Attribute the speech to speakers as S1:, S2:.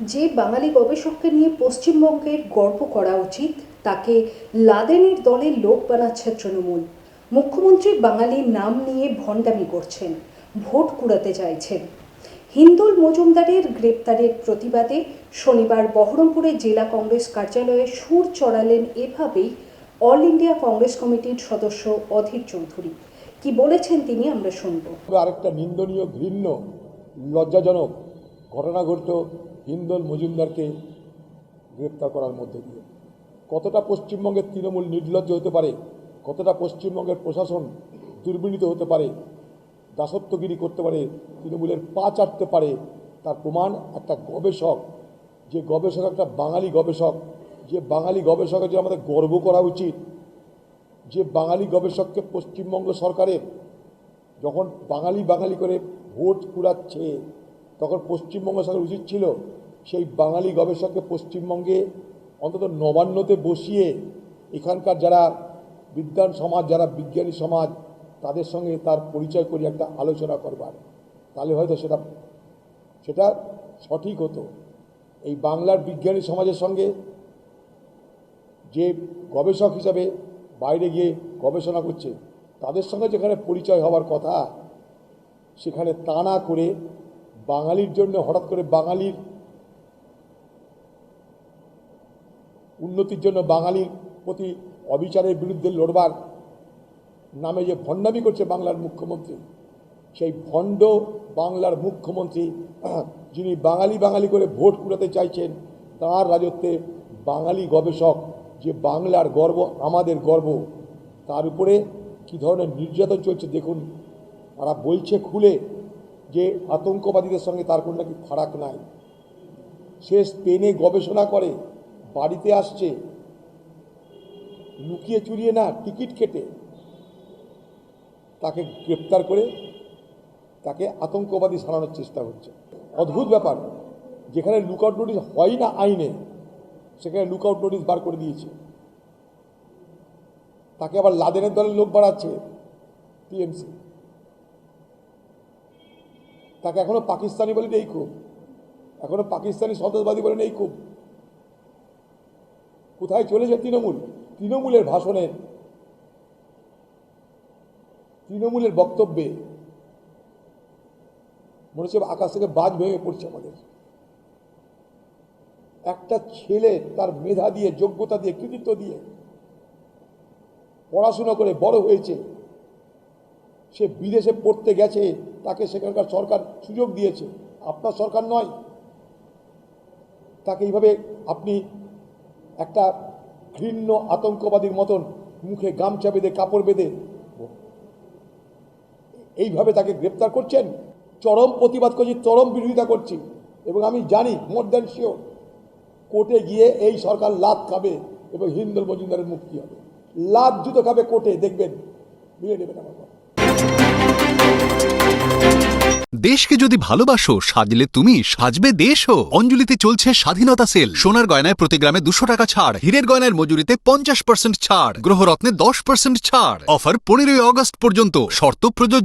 S1: যে বাঙালি গবেষককে নিয়ে পশ্চিমবঙ্গের গর্ব করা উচিত, তাকে লাদেনের দলের লোক বানাচ্ছে তৃণমূল। মুখ্যমন্ত্রী বাঙালির নাম নিয়ে ভণ্ডামি করছেন, ভোট কুড়াতে চাইছেন। হিন্দুল মজুমদারের গ্রেপ্তারের প্রতিবাদে শনিবার বহরমপুরে জেলা কংগ্রেস কার্যালয়ে সুর চড়ালেন এভাবেই অল ইন্ডিয়া কংগ্রেস কমিটির সদস্য অধীর চৌধুরী। কি বলেছেন তিনি আমরা শুনব।
S2: আরেকটা নিন্দনীয় ঘৃণ্য, লজ্জাজনক। ঘটনা ঘটত, হিন্দল মজুমদারকে গ্রেপ্তার করার মধ্যে দিয়ে। কতটা পশ্চিমবঙ্গের তৃণমূল নির্লজ্জ হতে পারে, কতটা পশ্চিমবঙ্গের প্রশাসন দুর্বিনীত হতে পারে, দাসত্বগিরি করতে পারে, তৃণমূলের পা চাটতে পারে, তার প্রমাণ একটা গবেষক, যে গবেষক একটা বাঙালি গবেষক, যে বাঙালি গবেষকের যে আমাদের গর্ব করা উচিত, যে বাঙালি গবেষককে পশ্চিমবঙ্গ সরকারের যখন বাঙালি বাঙালি করে ভোট কুড়াচ্ছে তখন পশ্চিমবঙ্গ সরকার উচিত ছিল সেই বাঙালি গবেষককে পশ্চিমবঙ্গে অন্তত নবান্নতে বসিয়ে এখানকার যারা বিজ্ঞান সমাজ, যারা বিজ্ঞানী সমাজ, তাদের সঙ্গে তার পরিচয় করি একটা আলোচনা করবার। তাহলে হয়তো সেটা সেটা সঠিক হতো। এই বাংলার বিজ্ঞানী সমাজের সঙ্গে যে গবেষক হিসাবে বাইরে গিয়ে গবেষণা করছে, তাদের সঙ্গে যেখানে পরিচয় হওয়ার কথা, সেখানে তা না করে বাঙালির জন্য হঠাৎ করে বাঙালির উন্নতির জন্য বাঙালির প্রতি অবিচারের বিরুদ্ধে লড়বার নামে যে ভণ্ডামি করছে বাংলার মুখ্যমন্ত্রী, সেই ভণ্ড বাংলার মুখ্যমন্ত্রী, যিনি বাঙালি বাঙালি করে ভোট কুড়াতে চাইছেন, তার রাজত্বে বাঙালি গবেষক যে বাংলার গর্ব, আমাদের গর্ব, তার উপরে কী ধরনের নির্যাতন চলছে দেখুন, তারা বলছে খুলে যে আতঙ্কবাদীদের সঙ্গে তার কোনো নাকি ফারাক নাই। সে স্পেনে গবেষণা করে বাড়িতে আসছে। লুকিয়ে চুরিয়ে না টিকিট কেটে তাকে গ্রেপ্তার করে তাকে আতঙ্কবাদী সারানোর চেষ্টা হচ্ছে। অদ্ভুত ব্যাপার, যেখানে লুকআউট নোটিশ হয় না আইনে, সেখানে লুকআউট নোটিশ বার করে দিয়েছে। তাকে আবার লাদেনের দলের লোক বাড়াচ্ছে, টিএমসি। তাকে এখনও পাকিস্তানি বলে নেই খুব। এখনও পাকিস্তানি সন্ত্রাসবাদী বলে নেই খুব। কোথায় চলেছে তৃণমূল? তৃণমূলের ভাষণের তৃণমূলের বক্তব্যে। মনে হচ্ছে আকাশ থেকে বাজ ভেঙে পড়ছে আমাদের। একটা ছেলে তার মেধা দিয়ে, যোগ্যতা দিয়ে, কৃতিত্ব দিয়ে পড়াশোনা করে বড় হয়েছে। সে বিদেশে পড়তে গেছে, তাকে সেখানকার সরকার সুযোগ দিয়েছে। আপনার সরকার নয়। তাকে এইভাবে আপনি একটা ঘৃণ্য আতঙ্কবাদীর মতন মুখে গামছা বেঁধে, কাপড় বেঁধে এইভাবে তাকে গ্রেপ্তার করছেন? চরম প্রতিবাদ করছি, চরম বিরোধিতা করছি। এবং আমি জানি, মোর দ্যান শিওর, কোর্টে গিয়ে এই সরকার লাভ খাবে এবং হিন্দুল মজুমদারের মুক্তি হবে? লাভ জুতো খাবে কোর্টে, দেখবেন। মিলে নেবেন আমার।
S3: দেশকে যদি ভালোবাসো, সাজলে তুমি সাজবে দেশও। অঞ্জলিতে চলছে স্বাধীনতা সেল। সোনার গয়নায় প্রতি গ্রামে দুশো টাকা ছাড়। হীরের গয়নার মজুরিতে পঞ্চাশ পার্সেন্ট ছাড়। গ্রহরত্নে দশ পার্সেন্ট ছাড়। অফার পনেরোই অগস্ট পর্যন্ত। শর্ত প্রযোজ্য